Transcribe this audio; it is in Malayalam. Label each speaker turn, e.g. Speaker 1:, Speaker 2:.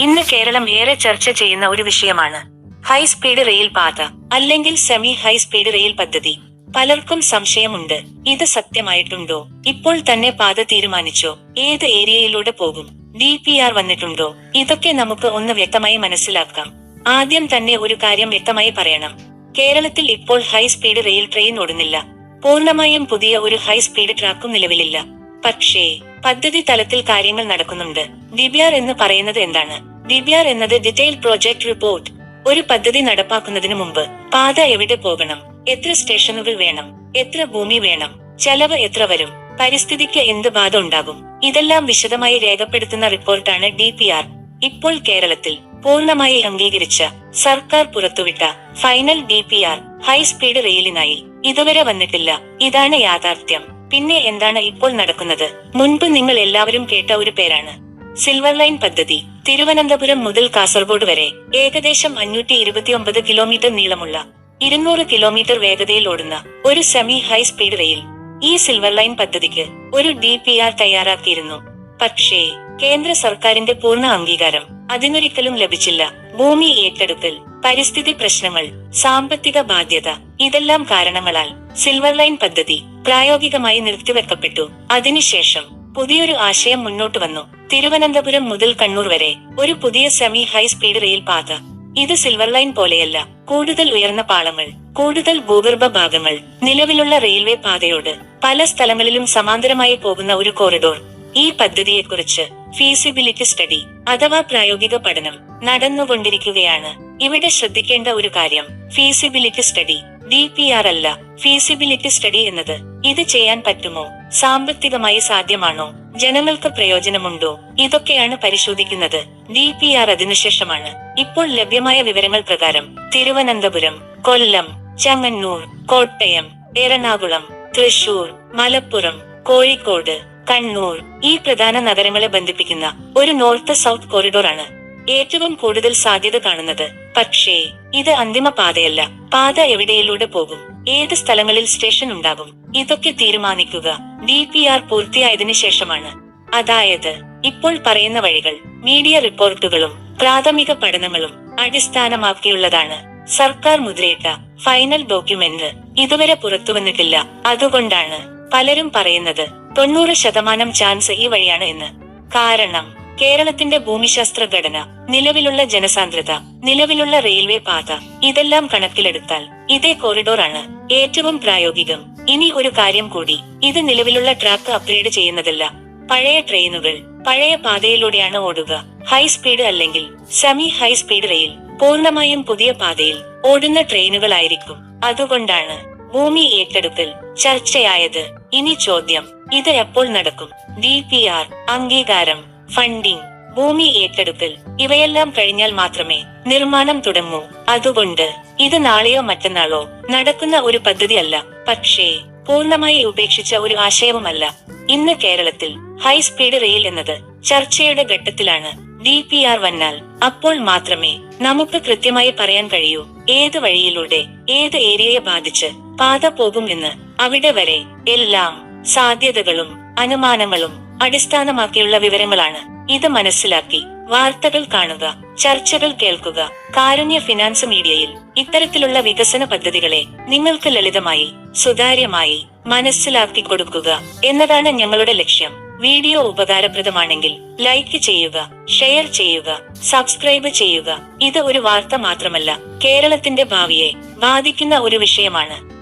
Speaker 1: ഇന്ന് കേരളം ഏറെ ചർച്ച ചെയ്യുന്ന ഒരു വിഷയമാണ് ഹൈ സ്പീഡ് റെയിൽ പാത അല്ലെങ്കിൽ സെമി ഹൈ സ്പീഡ് റെയിൽ പദ്ധതി. പലർക്കും സംശയമുണ്ട് ഇത് സത്യമായിട്ടുണ്ടോ? ഇപ്പോൾ തന്നെ പാത തീരുമാനിച്ചോ? ഏത് ഏരിയയിലൂടെ പോകും? ഡി പി ആർ വന്നിട്ടുണ്ടോ? ഇതൊക്കെ നമുക്ക് ഒന്ന് വ്യക്തമായി മനസ്സിലാക്കാം. ആദ്യം തന്നെ ഒരു കാര്യം വ്യക്തമായി പറയണം. കേരളത്തിൽ ഇപ്പോൾ ഹൈ സ്പീഡ് റെയിൽ ട്രെയിൻ ഓടുന്നില്ല. പൂർണമായും പുതിയ ഒരു ഹൈ സ്പീഡ് ട്രാക്കും നിലവിലില്ല. പക്ഷേ പദ്ധതി തലത്തിൽ കാര്യങ്ങൾ നടക്കുന്നുണ്ട്. ഡിബിആർ എന്ന് പറയുന്നത് എന്താണ്? ഡിബിആർ എന്നത് ഡീറ്റെയിൽ പ്രോജക്ട് റിപ്പോർട്ട് ഒരു പദ്ധതി നടപ്പാക്കുന്നതിന് മുമ്പ് പാത എവിടെ പോകണം? എത്ര സ്റ്റേഷനുകൾ വേണം? എത്ര ഭൂമി വേണം? ചെലവ് എത്ര വരും? പരിസ്ഥിതിക്ക് എന്ത് ബാധ ഉണ്ടാകും? ഇതെല്ലാം വിശദമായി രേഖപ്പെടുത്തുന്ന റിപ്പോർട്ടാണ് ഡി പി ആർ ഇപ്പോൾ കേരളത്തിൽ പൂർണമായി അംഗീകരിച്ച സർക്കാർ പുറത്തുവിട്ട final D P R high speed റെയിലിനായി ഇതുവരെ വന്നിട്ടില്ല. ഇതാണ് യാഥാർത്ഥ്യം. പിന്നെ എന്താണ് ഇപ്പോൾ നടക്കുന്നത്? മുൻപ് നിങ്ങൾ എല്ലാവരും കേട്ട ഒരു പേരാണ്. സിൽവർ ലൈൻ പദ്ധതി. തിരുവനന്തപുരം മുതൽ കാസർഗോഡ് വരെ ഏകദേശം അഞ്ഞൂറ്റി ഇരുപത്തിയൊമ്പത് കിലോമീറ്റർ നീളമുള്ള ഇരുന്നൂറ് കിലോമീറ്റർ വേഗതയിൽ ഓടുന്ന ഒരു സെമി ഹൈ സ്പീഡ് റെയിൽ ഈ സിൽവർ ലൈൻ പദ്ധതിക്ക് ഒരു ഡി പി ആർ തയ്യാറാക്കിയിരുന്നു. പക്ഷേ കേന്ദ്ര സർക്കാരിന്റെ പൂർണ അംഗീകാരം അതിനൊരിക്കലും ലഭിച്ചില്ല. ഭൂമി ഏറ്റെടുക്കൽ പരിസ്ഥിതി പ്രശ്നങ്ങൾ സാമ്പത്തിക ബാധ്യത ഇതെല്ലാം കാരണങ്ങളാൽ സിൽവർ ലൈൻ പദ്ധതി പ്രായോഗികമായി നിർത്തിവെക്കപ്പെട്ടു. അതിനുശേഷം പുതിയൊരു ആശയം മുന്നോട്ട് വന്നു. തിരുവനന്തപുരം മുതൽ കണ്ണൂർ വരെ ഒരു പുതിയ സെമി ഹൈ സ്പീഡ് റെയിൽ പാത. ഇത് സിൽവർ ലൈൻ പോലെയല്ല കൂടുതൽ ഉയർന്ന പാളങ്ങൾ കൂടുതൽ ഭൂഗർഭ ഭാഗങ്ങൾ നിലവിലുള്ള റെയിൽവേ പാതയോട് പല സ്ഥലങ്ങളിലും സമാന്തരമായി പോകുന്ന ഒരു കോറിഡോർ ഈ പദ്ധതിയെക്കുറിച്ച് ഫീസിബിലിറ്റി സ്റ്റഡി അഥവാ പ്രായോഗിക പഠനം നടന്നുകൊണ്ടിരിക്കുകയാണ്. ഇവിടെ ശ്രദ്ധിക്കേണ്ട ഒരു കാര്യം feasibility study D P R അല്ല ഫീസിബിലിറ്റി സ്റ്റഡി എന്നത്. ഇത് ചെയ്യാൻ പറ്റുമോ? സാമ്പത്തികമായി സാധ്യമാണോ? ജനങ്ങൾക്ക് പ്രയോജനമുണ്ടോ? ഇതൊക്കെയാണ് പരിശോധിക്കുന്നത്. ഡി പി ആർ അതിനുശേഷമാണ്. ഇപ്പോൾ ലഭ്യമായ വിവരങ്ങൾ പ്രകാരം തിരുവനന്തപുരം കൊല്ലം ചങ്ങന്നൂർ കോട്ടയം എറണാകുളം തൃശൂർ മലപ്പുറം കോഴിക്കോട് കണ്ണൂർ ഈ പ്രധാന നഗരങ്ങളെ ബന്ധിപ്പിക്കുന്ന ഒരു നോർത്ത് സൗത്ത് കോറിഡോർ ആണ് ഏറ്റവും കൂടുതൽ സാധ്യത കാണുന്നത് പക്ഷേ ഇത് അന്തിമ പാതയല്ല. പാത എവിടെയിലൂടെ പോകും? ഏത് സ്ഥലങ്ങളിൽ സ്റ്റേഷൻ ഉണ്ടാകും? ഇതൊക്കെ തീരുമാനിക്കുക. ഡി പി ആർ പൂർത്തിയായതിനു ശേഷമാണ്. അതായത് ഇപ്പോൾ പറയുന്ന വഴികൾ മീഡിയ റിപ്പോർട്ടുകളും പ്രാഥമിക പഠനങ്ങളും അടിസ്ഥാനമാക്കിയുള്ളതാണ്. സർക്കാർ മുദ്രയിട്ട ഫൈനൽ ഡോക്യുമെന്റ് ഇതുവരെ പുറത്തുവന്നിട്ടില്ല. അതുകൊണ്ടാണ് പലരും പറയുന്നത് തൊണ്ണൂറ് ശതമാനം ചാൻസ് ഈ വഴിയാണ് എന്ന്. കാരണം കേരളത്തിന്റെ ഭൂമിശാസ്ത്ര ഘടന നിലവിലുള്ള ജനസാന്ദ്രത നിലവിലുള്ള റെയിൽവേ പാത ഇതെല്ലാം കണക്കിലെടുത്താൽ ഇതേ കോറിഡോർ ആണ് ഏറ്റവും പ്രായോഗികം. ഇനി ഒരു കാര്യം കൂടി ഇത് നിലവിലുള്ള ട്രാക്ക് അപ്ഗ്രേഡ് ചെയ്യുന്നതല്ല. പഴയ ട്രെയിനുകൾ പഴയ പാതയിലൂടെയാണ് ഓടുക. ഹൈ സ്പീഡ് അല്ലെങ്കിൽ സെമി ഹൈ സ്പീഡ് റെയിൽ പൂർണമായും പുതിയ പാതയിൽ ഓടുന്ന ട്രെയിനുകളായിരിക്കും. അതുകൊണ്ടാണ് ഭൂമി ഏറ്റെടുക്കൽ ചർച്ചയായത്. ഇനി ചോദ്യം ഇത് എപ്പോൾ നടക്കും? ഡി പി ആർ അംഗീകാരം. ഫണ്ടിംഗ് ഭൂമി ഏറ്റെടുക്കൽ ഇവയെല്ലാം കഴിഞ്ഞാൽ മാത്രമേ നിർമ്മാണം തുടങ്ങൂ. അതുകൊണ്ട് ഇത് നാളെയോ മറ്റന്നാളോ നടക്കുന്ന ഒരു പദ്ധതിയല്ല. പക്ഷേ പൂർണമായി ഉപേക്ഷിച്ച ഒരു ആശയവുമല്ല. ഇന്ന് കേരളത്തിൽ ഹൈസ്പീഡ് റെയിൽ എന്നത് ചർച്ചയുടെ ഘട്ടത്തിലാണ്. ഡി പി ആർ വന്നാൽ അപ്പോൾ മാത്രമേ നമുക്ക് കൃത്യമായി പറയാൻ കഴിയൂ. ഏത് വഴിയിലൂടെ ഏത് ഏരിയയെ ബാധിച്ച് പാത പോകും എന്ന്. അവിടെ വരെ എല്ലാം സാധ്യതകളും അനുമാനങ്ങളും അടിസ്ഥാനമാക്കിയുള്ള വിവരങ്ങളാണ്. ഇത് മനസ്സിലാക്കി വാർത്തകൾ കാണുക ചർച്ചകൾ കേൾക്കുക കാരുണ്യ ഫിനാൻസ് മീഡിയയിൽ ഇത്തരത്തിലുള്ള വികസന പദ്ധതികളെ നിങ്ങൾക്ക് ലളിതമായി സുതാര്യമായി മനസ്സിലാക്കി കൊടുക്കുക എന്നതാണ് ഞങ്ങളുടെ ലക്ഷ്യം. വീഡിയോ ഉപകാരപ്രദമാണെങ്കിൽ ലൈക്ക് ചെയ്യുക ഷെയർ ചെയ്യുക സബ്സ്ക്രൈബ് ചെയ്യുക. ഇത് ഒരു വാർത്ത മാത്രമല്ല കേരളത്തിന്റെ ഭാവിയെ ബാധിക്കുന്ന ഒരു വിഷയമാണ്.